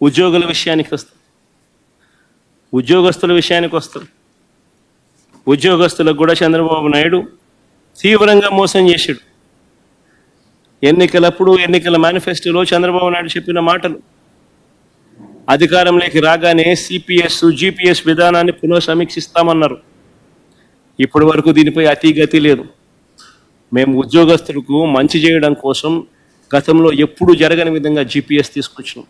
ఉద్యోగుల విషయానికి వస్తాం. ఉద్యోగస్తుల విషయానికి వస్తాం. ఉద్యోగస్తులకు కూడా చంద్రబాబు నాయుడు తీవ్రంగా మోసం చేశాడు. ఎన్నికలప్పుడు ఎన్నికల మేనిఫెస్టోలో చంద్రబాబు నాయుడు చెప్పిన మాటలు. అధికారంలోకి రాగానే సిపిఎస్ జిపిఎస్ విధానాన్ని పునఃసమీక్షిస్తామన్నారు. ఇప్పటి వరకు దీనిపై అతిగతి లేదు. మేము ఉద్యోగస్తులకు మంచి చేయడం కోసం గతంలో ఎప్పుడూ జరగని విధంగా జిపిఎస్ తీసుకొచ్చినాం.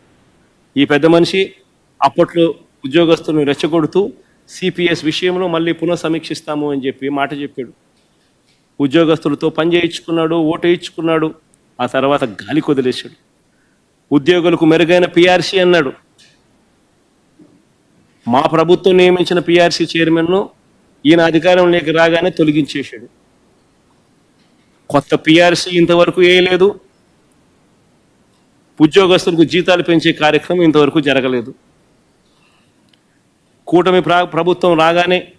ఈ పెద్ద మనిషి అప్పట్లో ఉద్యోగస్తులను రెచ్చగొడుతూ సిపిఎస్ విషయంలో మళ్ళీ పునఃసమీక్షిస్తాము అని చెప్పి మాట చెప్పాడు. ఉద్యోగస్తులతో పని చేయించుకున్నాడు ఓటు వేయించుకున్నాడు ఆ తర్వాత గాలి కొదిలేశాడు. ఉద్యోగులకు మెరుగైన పిఆర్సీ అన్నాడు. మా ప్రభుత్వం నియమించిన పిఆర్సీ చైర్మన్ను ఈయన అధికారంలోకి రాగానే తొలగించేశాడు. కొత్త పిఆర్సీ ఇంతవరకు వేయలేదు. ఉద్యోగస్తులకు జీతాలు పెంచే కార్యక్రమం ఇంతవరకు జరగలేదు. కూటమి ప్రభుత్వం రాగానే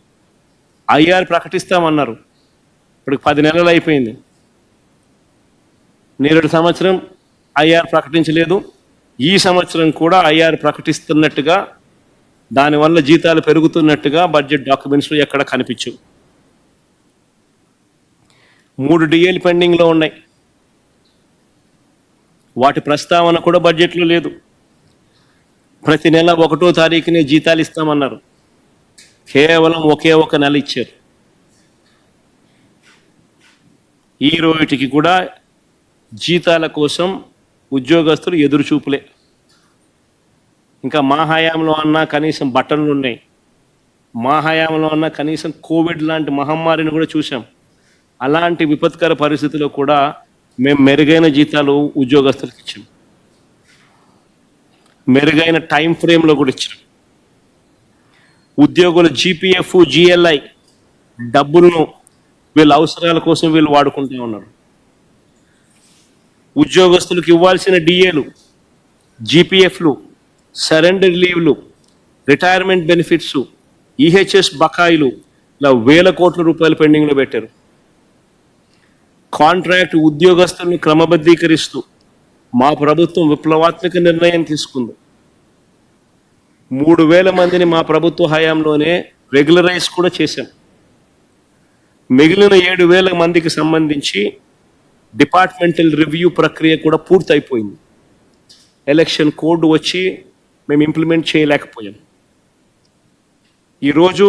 ఐఆర్ ప్రకటిస్తామన్నారు. ఇప్పటికి పది నెలలు అయిపోయింది. నేరేడు సంవత్సరం ఐఆర్ ప్రకటించలేదు. ఈ సంవత్సరం కూడా ఐఆర్ ప్రకటిస్తున్నట్టుగా దానివల్ల జీతాలు పెరుగుతున్నట్టుగా బడ్జెట్ డాక్యుమెంట్స్లో ఎక్కడ కనిపించవు. మూడు డిఏలు పెండింగ్లో ఉన్నాయి. వాటి ప్రస్తావన కూడా బడ్జెట్లో లేదు. ప్రతి నెల ఒకటో తారీఖునే జీతాలు ఇస్తామన్నారు. కేవలం ఒకే ఒక నెల ఇచ్చారు. ఈ రోజుకి కూడా జీతాల కోసం ఉద్యోగస్తులు ఎదురుచూపులే. ఇంకా మా హయాంలో అన్నా కనీసం బట్టలు ఉన్నాయి. మా హయాంలో అన్నా కనీసం కోవిడ్ లాంటి మహమ్మారిని కూడా చూసాం అలాంటి విపత్కర పరిస్థితుల్లో కూడా మేము మెరుగైన జీతాలు ఉద్యోగస్తులకు ఇచ్చాం. మెరుగైన టైం ఫ్రేమ్లో కూడా ఇచ్చాం. ఉద్యోగుల జీపీఎఫ్ జిఎల్ఐ డబ్బులను వీళ్ళ అవసరాల కోసం వీళ్ళు వాడుకుంటూ ఉన్నారు. ఉద్యోగస్తులకు ఇవ్వాల్సిన డిఏలు జీపీఎఫ్లు సరెండర్ లీవ్లు రిటైర్మెంట్ బెనిఫిట్స్ ఈహెచ్ఎస్ బకాయిలు ఇలా వేల కోట్ల రూపాయలు పెండింగ్లో పెట్టారు. కాంట్రాక్ట్ ఉద్యోగస్తుల్ని క్రమబద్ధీకరిస్తూ మా ప్రభుత్వం విప్లవాత్మక నిర్ణయం తీసుకుంది. మూడు వేల మందిని మా ప్రభుత్వ హయాంలోనే రెగ్యులరైజ్ కూడా చేశాం. మిగిలిన ఏడు వేల మందికి సంబంధించి డిపార్ట్మెంటల్ రివ్యూ ప్రక్రియ కూడా పూర్తయిపోయింది. ఎలక్షన్ కోడ్ వచ్చి మేము ఇంప్లిమెంట్ చేయలేకపోయాం. ఈరోజు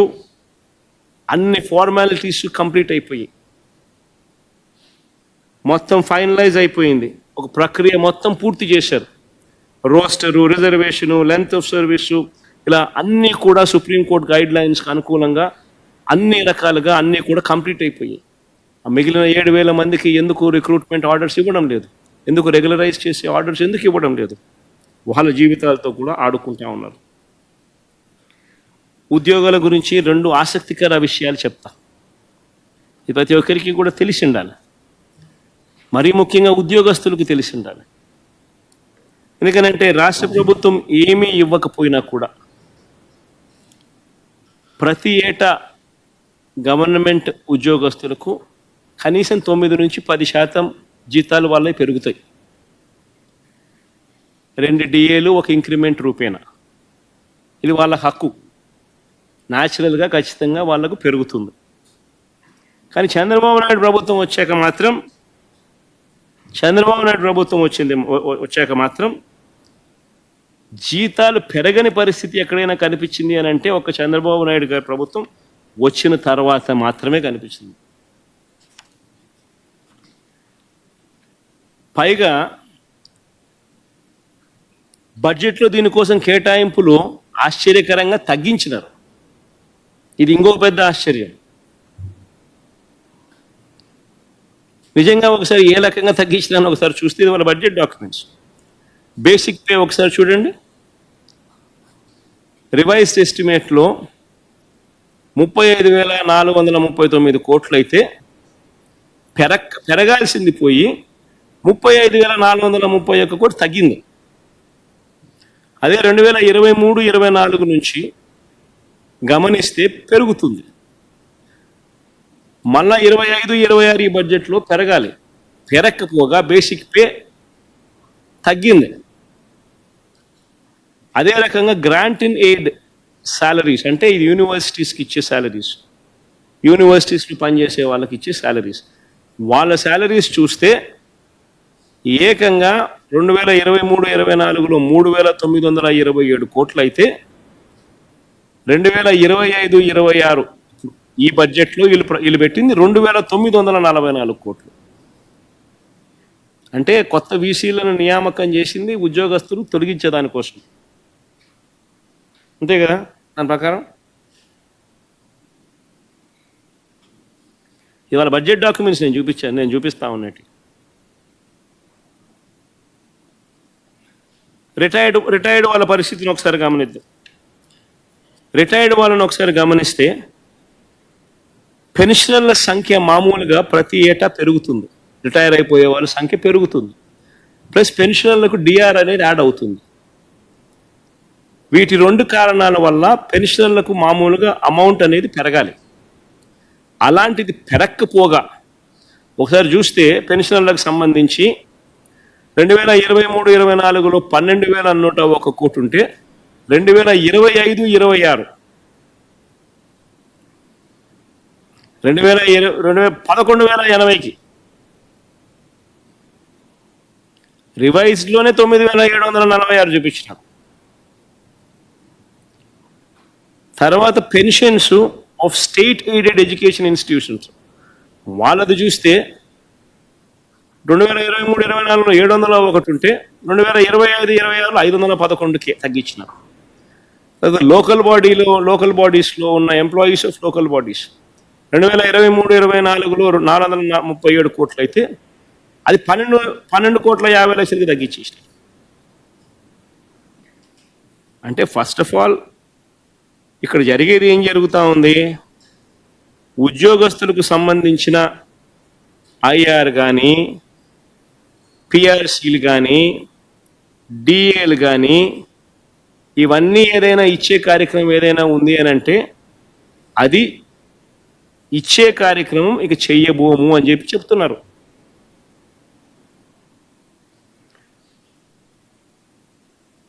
అన్ని ఫార్మాలిటీస్ కంప్లీట్ అయిపోయాయి. మొత్తం ఫైనలైజ్ అయిపోయింది. ఒక ప్రక్రియ మొత్తం పూర్తి చేశారు. Roster reservation length of service ఇలా అన్నీ కూడా సుప్రీంకోర్టు గైడ్ లైన్స్కి అనుకూలంగా అన్ని రకాలుగా అన్నీ కూడా కంప్లీట్ అయిపోయాయి. ఆ మిగిలిన ఏడు వేల మందికి ఎందుకు రిక్రూట్మెంట్ ఆర్డర్స్ ఇవ్వడం లేదు? ఎందుకు రెగ్యులరైజ్ చేసే ఆర్డర్స్ ఎందుకు ఇవ్వడం లేదు? వాళ్ళ జీవితాలతో కూడా ఆడుకుంటా ఉన్నారు. ఉద్యోగాల గురించి రెండు ఆసక్తికర విషయాలు చెప్తా. ఇది ప్రతి ఒక్కరికి కూడా తెలిసి ఉండాలి. మరీ ముఖ్యంగా ఉద్యోగస్తులకు తెలిసి ఉండాలి ఎందుకనంటే రాష్ట్ర ప్రభుత్వం ఏమీ ఇవ్వకపోయినా కూడా ప్రతి ఏటా గవర్నమెంట్ ఉద్యోగస్తులకు కనీసం తొమ్మిది నుంచి పది శాతం జీతాలు వాళ్ళే పెరుగుతాయి. రెండు డిఏలు ఒక ఇంక్రిమెంట్ రూపేణా. ఇది వాళ్ళ హక్కు. న్యాచురల్గా ఖచ్చితంగా వాళ్ళకు పెరుగుతుంది. కానీ చంద్రబాబు నాయుడు ప్రభుత్వం వచ్చాక మాత్రం చంద్రబాబు నాయుడు ప్రభుత్వం వచ్చింది వచ్చాక మాత్రం జీతాలు పెరగని పరిస్థితి ఎక్కడైనా కనిపించింది అని అంటే ఒక చంద్రబాబు నాయుడు గారి ప్రభుత్వం వచ్చిన తర్వాత మాత్రమే కనిపించింది. పైగా బడ్జెట్లో దీనికోసం కేటాయింపులు ఆశ్చర్యకరంగా తగ్గించినారు. ఇది ఇంకో పెద్ద ఆశ్చర్యం. నిజంగా ఒకసారి ఏ రకంగా తగ్గించినా ఒకసారి చూస్తే ఇది వాళ్ళ బడ్జెట్ డాక్యుమెంట్స్ బేసిక్ పే ఒకసారి చూడండి. రివైజ్డ్ ఎస్టిమేట్లో ముప్పై ఐదు వేల నాలుగు వందల ముప్పై తొమ్మిది కోట్లు అయితే పెరగ పెరగాల్సింది పోయి ముప్పై ఐదు వేల నాలుగు వందల ముప్పై ఒక్క కోటి తగ్గింది. అదే రెండు వేల ఇరవై మూడు ఇరవై నాలుగు నుంచి గమనిస్తే పెరుగుతుంది. మళ్ళా ఇరవై ఐదు ఇరవై ఆరు ఈ బడ్జెట్లో పెరగాలి. పెరగకపోగా బేసిక్ పే తగ్గింది. అదే రకంగా గ్రాంట్ ఇన్ ఎయిడ్ శాలరీస్ అంటే ఇది యూనివర్సిటీస్కి ఇచ్చే శాలరీస్ యూనివర్సిటీస్కి పనిచేసే వాళ్ళకి ఇచ్చే శాలరీస్ వాళ్ళ శాలరీస్ చూస్తే ఏకంగా రెండు వేల ఇరవై మూడు ఇరవై నాలుగులో మూడు వేల తొమ్మిది వందల ఇరవై ఏడు కోట్లు అయితే రెండు వేల ఇరవై ఐదు ఇరవై ఆరు ఈ బడ్జెట్లో వీళ్ళు వీళ్ళు పెట్టింది రెండు వేల తొమ్మిది వందల నలభై నాలుగు కోట్లు. అంటే కొత్త వీసీలను నియామకం చేసింది ఉద్యోగస్తులు తొలగించేదానికోసం. అంతే కదా? దాని ప్రకారం? ఇవాళ బడ్జెట్ డాక్యుమెంట్స్ నేను చూపించాను నేను చూపిస్తా ఉన్నట్టు. రిటైర్డ్ రిటైర్డ్ వాళ్ళ పరిస్థితిని ఒకసారి గమనిద్దాం. రిటైర్డ్ వాళ్ళని ఒకసారి గమనిస్తే పెన్షనర్ల సంఖ్య మామూలుగా ప్రతి ఏటా పెరుగుతుంది. రిటైర్ అయిపోయే వాళ్ళ సంఖ్య పెరుగుతుంది. ప్లస్ పెన్షనర్లకు డిఆర్ అనేది యాడ్ అవుతుంది. వీటి రెండు కారణాల వల్ల పెన్షనర్లకు మామూలుగా అమౌంట్ అనేది పెరగాలి. అలాంటిది పెరక్కపోగా ఒకసారి చూస్తే పెన్షనర్లకు సంబంధించి రెండు వేల ఇరవై మూడు ఇరవై నాలుగులో పన్నెండు వేల నూట ఒక కోటి ఉంటే రెండు వేల ఇరవై ఐదు ఇరవై ఆరు రెండు వేల ఇరవై రెండు వేల పదకొండు వేల ఎనభైకి. రివైజ్లోనే తొమ్మిది వేల ఏడు వందల నలభై ఆరు చూపించినాం. తర్వాత pensions of state aided education institutions. వాళ్ళది చూస్తే రెండు వేల ఇరవై మూడు ఇరవై నాలుగులో ఏడు వందల ఒకటి ఉంటే రెండు వేల ఇరవై ఐదు ఇరవై ఆరులో ఐదు వందల పదకొండుకి తగ్గించినారు లోకల్ బాడీలో లోకల్ బాడీస్లో ఉన్న ఎంప్లాయీస్ ఆఫ్ లోకల్ బాడీస్ రెండు వేల ఇరవై మూడు ఇరవై నాలుగులో నాలుగు వందల ముప్పై ఏడు కోట్లు అయితే అది పన్నెండు పన్నెండు కోట్ల యాభై లక్షలకి తగ్గించేసి అంటే ఫస్ట్ ఆఫ్ ఆల్ ఇక్కడ జరిగేది ఏం జరుగుతూ ఉంది? ఉద్యోగస్తులకు సంబంధించిన ఐఆర్ కానీ పిఆర్సీలు కానీ డిఏలు కానీ ఇవన్నీ ఏదైనా ఇచ్చే కార్యక్రమం ఏదైనా ఉంది అని అంటే అది ఇచ్చే కార్యక్రమం ఇక చెయ్యబోము అని చెప్పి చెప్తున్నారు.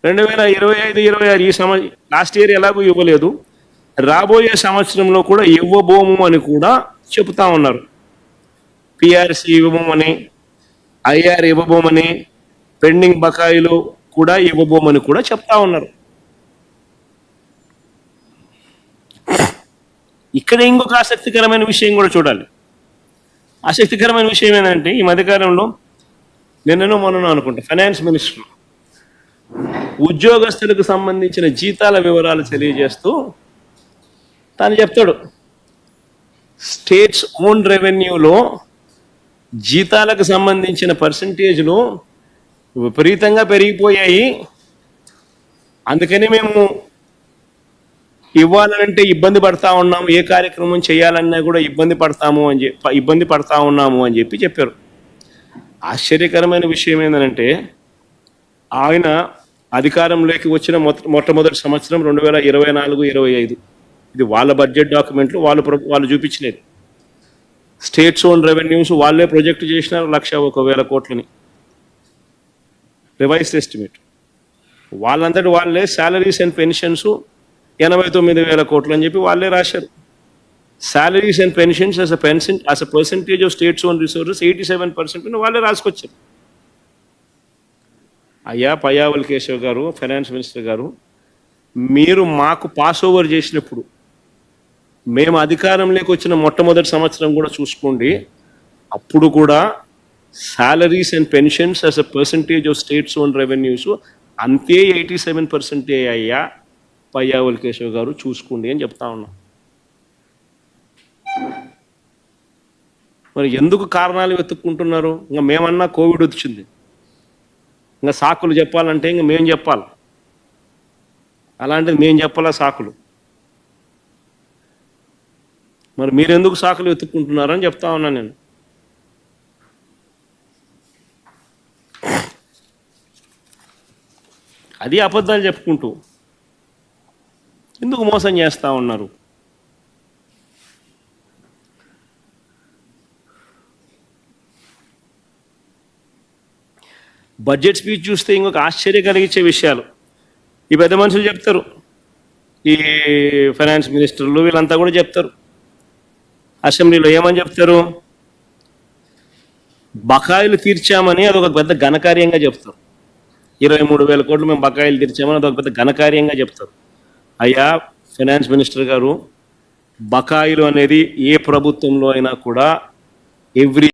రెండు వేల ఇరవై ఐదు ఇరవై ఆరు ఈ సంవత్సరం లాస్ట్ ఇయర్ ఎలాగో ఇవ్వలేదు. రాబోయే సంవత్సరంలో కూడా ఇవ్వబోము అని కూడా చెప్తా ఉన్నారు. పిఆర్సీ ఇవ్వబోమని ఐఆర్ ఇవ్వబోమని పెండింగ్ బకాయిలు కూడా ఇవ్వబోమని కూడా చెప్తా ఉన్నారు. ఇక్కడ ఇంకొక ఆసక్తికరమైన విషయం కూడా చూడాలి. ఆసక్తికరమైన విషయం ఏంటంటే ఈ మధ్యకాలంలో నిన్ననో మొన్ననో అనుకుంటా ఫైనాన్స్ మినిస్టర్ ఉద్యోగస్తులకు సంబంధించిన జీతాల వివరాలు తెలియజేస్తూ తాను చెప్తాడు స్టేట్స్ ఓన్ రెవెన్యూలో జీతాలకు సంబంధించిన పర్సంటేజ్లు విపరీతంగా పెరిగిపోయాయి. అందుకని మేము ఇవ్వాలంటే ఇబ్బంది పడతా ఉన్నాము ఏ కార్యక్రమం చేయాలన్నా కూడా ఇబ్బంది పడతాము అని చెప్పి ఇబ్బంది పడతా ఉన్నాము అని చెప్పి చెప్పారు. ఆశ్చర్యకరమైన విషయం ఏంటంటే ఆయన అధికారంలోకి వచ్చిన మొట్ట మొట్టమొదటి సంవత్సరం రెండు వేల ఇరవై నాలుగు ఇరవై ఐదు. ఇది వాళ్ళ బడ్జెట్ డాక్యుమెంట్లు వాళ్ళు వాళ్ళు చూపించినది స్టేట్స్ ఓన్ రెవెన్యూస్ వాళ్ళే ప్రొజెక్ట్ చేసినారు లక్ష ఒక వేల కోట్లని. రివైస్ ఎస్టిమేట్ వాళ్ళంతటి వాళ్ళే శాలరీస్ అండ్ పెన్షన్స్ ఎనభై తొమ్మిది వేల కోట్లు అని చెప్పి వాళ్ళే రాశారు. Salaries and pensions as a pension as a percentage of states own resources eighty seven percent వాళ్ళే రాసుకొచ్చారు. అయ్యా పయ్యావల్ కేశవ్ గారు ఫైనాన్స్ మినిస్టర్ గారు మీరు మాకు పాస్ ఓవర్ చేసినప్పుడు మేము అధికారంలోకి వచ్చిన మొట్టమొదటి సంవత్సరం కూడా చూసుకోండి అప్పుడు కూడా salaries and pensions as a percentage of states own revenues అంతే ఎయిటీ సెవెన్ పర్సెంటే అయ్యా. పయ్యావల్ కేశవ్ గారు చూసుకోండి అని చెప్తా ఉన్నాం. మరి ఎందుకు కారణాలు వెతుక్కుంటున్నారు? ఇంకా మేమన్నా కోవిడ్ వచ్చింది. ఇంకా సాకులు చెప్పాలంటే ఇంకా మేము చెప్పాలి? అలాంటిది మేము చెప్పాలా సాకులు? మరి మీరెందుకు సాకులు వెతుక్కుంటున్నారని చెప్తా ఉన్నాను నేను. అది అబద్ధాలు చెప్పుకుంటూ ఎందుకు మోసం చేస్తా ఉన్నారు? బడ్జెట్ స్పీచ్ చూస్తే ఇంకొక ఆశ్చర్యం కలిగించే విషయాలు. ఈ పెద్ద మనుషులు చెప్తారు. ఈ ఫైనాన్స్ మినిస్టర్లు వీళ్ళంతా కూడా చెప్తారు. అసెంబ్లీలో ఏమని చెప్తారు? బకాయిలు తీర్చామని అదొక పెద్ద ఘనకార్యంగా చెప్తారు. ఇరవై మూడు వేల కోట్లు మేము బకాయిలు తీర్చామని అదొక పెద్ద ఘనకార్యంగా చెప్తారు. అయ్యా ఫైనాన్స్ మినిస్టర్ గారు బకాయిలు అనేది ఏ ప్రభుత్వంలో అయినా కూడా ఎవ్రీ